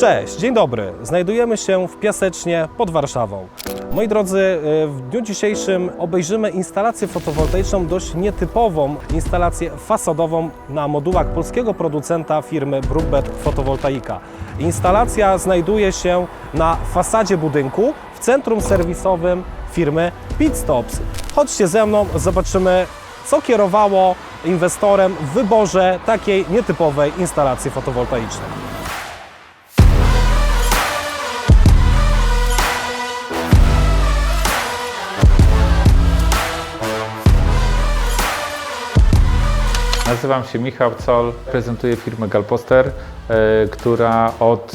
Cześć, dzień dobry. Znajdujemy się w Piasecznie pod Warszawą. Moi drodzy, y, w dniu dzisiejszym obejrzymy instalację fotowoltaiczną, dość nietypową instalację fasadową na modułach polskiego producenta firmy Brookbet Fotowoltaika. Instalacja znajduje się na fasadzie budynku w centrum serwisowym firmy Pitstops. Chodźcie ze mną, zobaczymy co kierowało inwestorem w wyborze takiej nietypowej instalacji fotowoltaicznej. Nazywam się Michał Col, prezentuję firmę Galposter, e, która od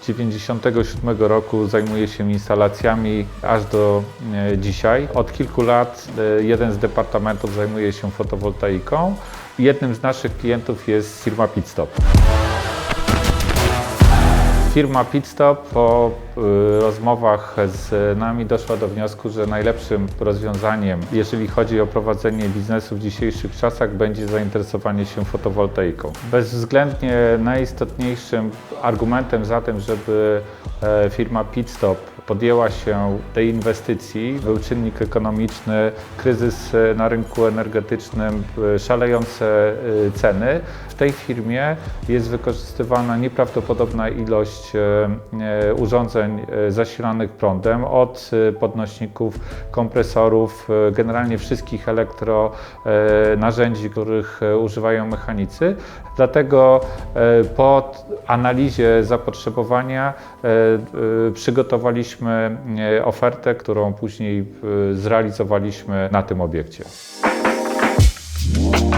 1997 roku zajmuje się instalacjami aż do e, dzisiaj. Od kilku lat e, jeden z departamentów zajmuje się fotowoltaiką. Jednym z naszych klientów jest firma Pitstop. Firma Pitstop po y, rozmowach z nami doszła do wniosku, że najlepszym rozwiązaniem, jeżeli chodzi o prowadzenie biznesu w dzisiejszych czasach, będzie zainteresowanie się fotowoltaiką. Bezwzględnie najistotniejszym argumentem za tym, żeby e, firma Pitstop podjęła się tej inwestycji, był czynnik ekonomiczny, kryzys e, na rynku energetycznym, e, szalejące e, ceny. W tej firmie jest wykorzystywana nieprawdopodobna ilość urządzeń zasilanych prądem, od podnośników, kompresorów, generalnie wszystkich elektro e, narzędzi, których używają mechanicy. Dlatego po analizie zapotrzebowania przygotowaliśmy e, ofertę, którą później e, zrealizowaliśmy na tym obiekcie.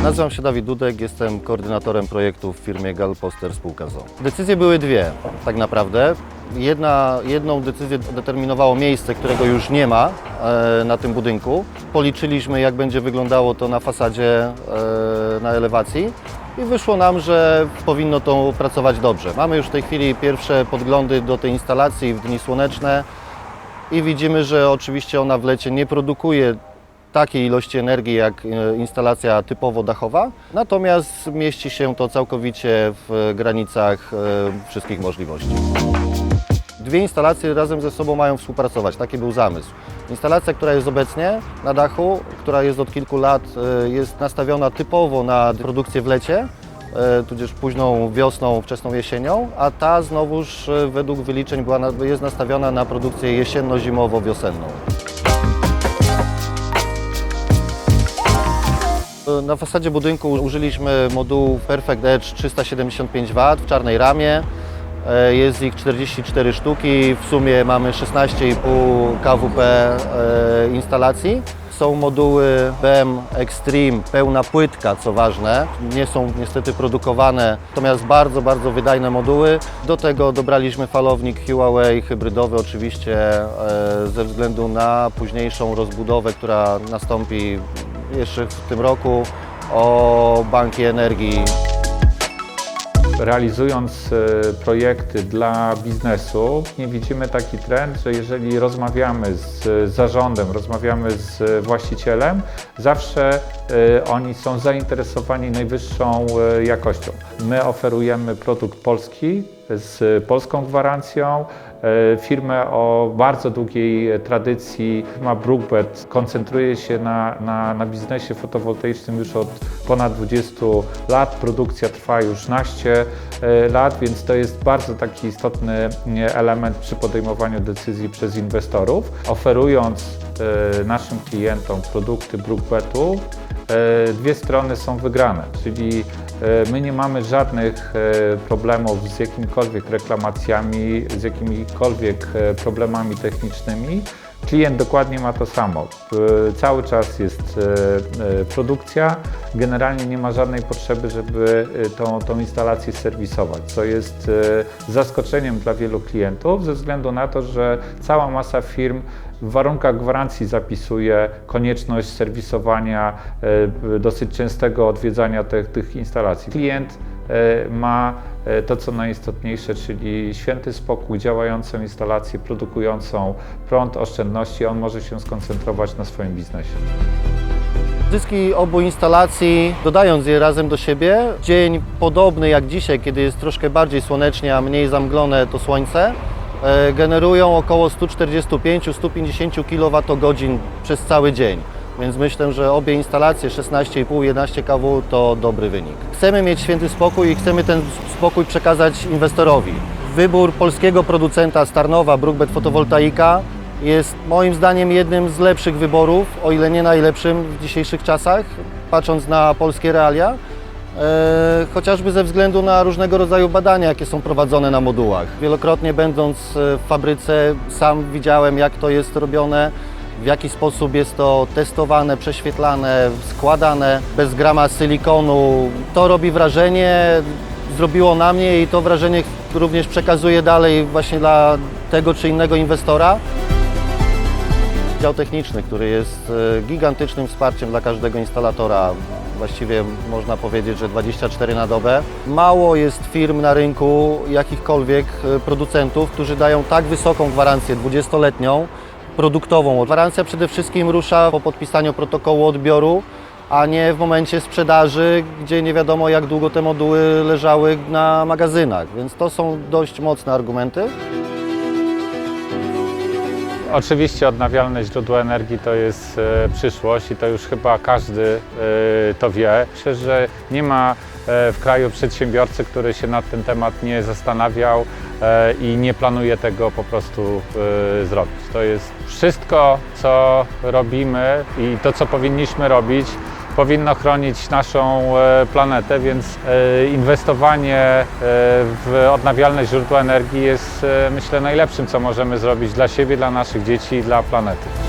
Nazywam się Dawid Dudek, jestem koordynatorem projektu w firmie Galposter Spółka ZO. Decyzje były dwie, tak naprawdę. Jedna, jedną decyzję determinowało miejsce, którego już nie ma e, na tym budynku. Policzyliśmy, jak będzie wyglądało to na fasadzie, e, na elewacji i wyszło nam, że powinno to pracować dobrze. Mamy już w tej chwili pierwsze podglądy do tej instalacji w dni słoneczne i widzimy, że oczywiście ona w lecie nie produkuje takiej ilości energii jak e, instalacja typowo dachowa, natomiast mieści się to całkowicie w granicach e, wszystkich możliwości. Dwie instalacje razem ze sobą mają współpracować, taki był zamysł. Instalacja, która jest obecnie na dachu, która jest od kilku lat, e, jest nastawiona typowo na produkcję w lecie, e, tudzież późną wiosną, wczesną jesienią, a ta znowuż e, według wyliczeń była, jest nastawiona na produkcję jesienno-zimowo-wiosenną. Na fasadzie budynku użyliśmy modułu Perfect Edge 375W w czarnej ramie. E, Jest ich 44 sztuki, w sumie mamy 16,5 kWp e, instalacji. Są moduły BM Extreme, pełna płytka, co ważne. Nie są niestety produkowane, natomiast bardzo, bardzo wydajne moduły. Do tego dobraliśmy falownik Huawei hybrydowy, oczywiście e, ze względu na późniejszą rozbudowę, która nastąpi jeszcze w tym roku o banki energii. Realizując e, projekty dla biznesu, nie widzimy taki trend, że jeżeli rozmawiamy z zarządem, rozmawiamy z właścicielem, zawsze e, oni są zainteresowani najwyższą e, jakością. My oferujemy produkt polski z polską gwarancją, e, firmę o bardzo długiej tradycji. Firma Brookbet koncentruje się na, na, na biznesie fotowoltaicznym już od ponad 20 lat. Produkcja trwa już naście e, lat, więc to jest bardzo taki istotny element przy podejmowaniu decyzji przez inwestorów. Oferując e, naszym klientom produkty Brookbetu, e, dwie strony są wygrane, czyli e, my nie mamy żadnych e, problemów z jakimikolwiek reklamacjami, z jakimikolwiek e, problemami technicznymi. Klient dokładnie ma to samo. Cały czas jest e, e, produkcja, generalnie nie ma żadnej potrzeby, żeby e, tą, tą instalację serwisować, co jest zaskoczeniem dla wielu klientów ze względu na to, że cała masa firm w warunkach gwarancji zapisuje konieczność serwisowania, dosyć częstego odwiedzania tych, tych instalacji. Klient ma e, to, co najistotniejsze, czyli święty spokój, działającą instalację, produkującą prąd, oszczędności. On może się skoncentrować na swoim biznesie. Zyski obu instalacji, dodając je razem do siebie, dzień podobny jak dzisiaj, kiedy jest troszkę bardziej słonecznie, a mniej zamglone to słońce, e, generują około 145-150 kWh przez cały dzień. Więc myślę, że obie instalacje 16,5-11 kW to dobry wynik. Chcemy mieć święty spokój i chcemy ten spokój przekazać inwestorowi. Wybór polskiego producenta Starnowa Brookbet Fotowoltaika jest moim zdaniem jednym z lepszych wyborów, o ile nie najlepszym w dzisiejszych czasach, patrząc na polskie realia. E, chociażby ze względu na różnego rodzaju badania, jakie są prowadzone na modułach. Wielokrotnie będąc e, w fabryce, sam widziałem, jak to jest robione, w jaki sposób jest to testowane, prześwietlane, składane bez grama silikonu. To robi wrażenie, zrobiło na mnie i to wrażenie również przekazuję dalej właśnie dla tego czy innego inwestora. Dział techniczny, który jest e, gigantycznym wsparciem dla każdego instalatora. Właściwie można powiedzieć, że 24 na dobę. Mało jest firm na rynku, jakichkolwiek e, producentów, którzy dają tak wysoką gwarancję 20-letnią, produktową. Gwarancja przede wszystkim rusza po podpisaniu protokołu odbioru, a nie w momencie sprzedaży, gdzie nie wiadomo jak długo te moduły leżały na magazynach. Więc to są dość mocne argumenty. Oczywiście odnawialne źródła energii to jest e, przyszłość i to już chyba każdy e, to wie. Myślę, że nie ma w kraju przedsiębiorcy, który się nad ten temat nie zastanawiał e, i nie planuje tego po prostu e, zrobić. To jest wszystko, co robimy i to, co powinniśmy robić, powinno chronić naszą e, planetę, więc e, inwestowanie e, w odnawialne źródła energii jest, e, myślę, najlepszym, co możemy zrobić dla siebie, dla naszych dzieci i dla planety.